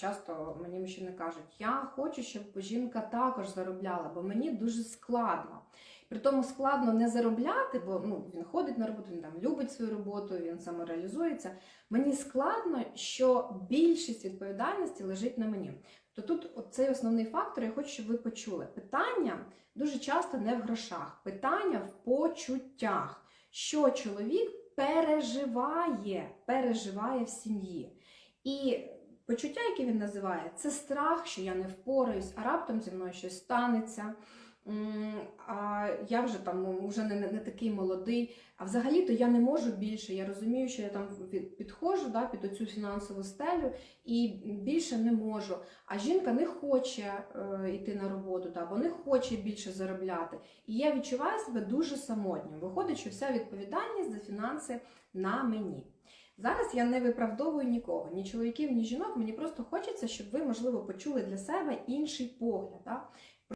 часто мені мужчини кажуть, я хочу, щоб жінка також заробляла, бо мені дуже складно. При тому складно не заробляти, бо ну, він ходить на роботу, він там любить свою роботу, він самореалізується. Мені складно, що більшість відповідальності лежить на мені. То тут цей основний фактор, я хочу, щоб ви почули. Питання дуже часто не в грошах, питання в почуттях, що чоловік переживає, переживає в сім'ї. І почуття, яке він називає, це страх, що я не впораюсь, а раптом зі мною щось станеться. А я вже там ну, вже не, не такий молодий. А взагалі-то я не можу більше. Я розумію, що я там підходжу да, під оцю фінансову стелю і більше не можу. А жінка не хоче е, йти на роботу, да, бо не хоче більше заробляти. І я відчуваю себе дуже самотньо. Виходить, що вся відповідальність за фінанси на мені. Зараз я не виправдовую нікого, ні чоловіків, ні жінок. Мені просто хочеться, щоб ви, можливо, почули для себе інший погляд. Да?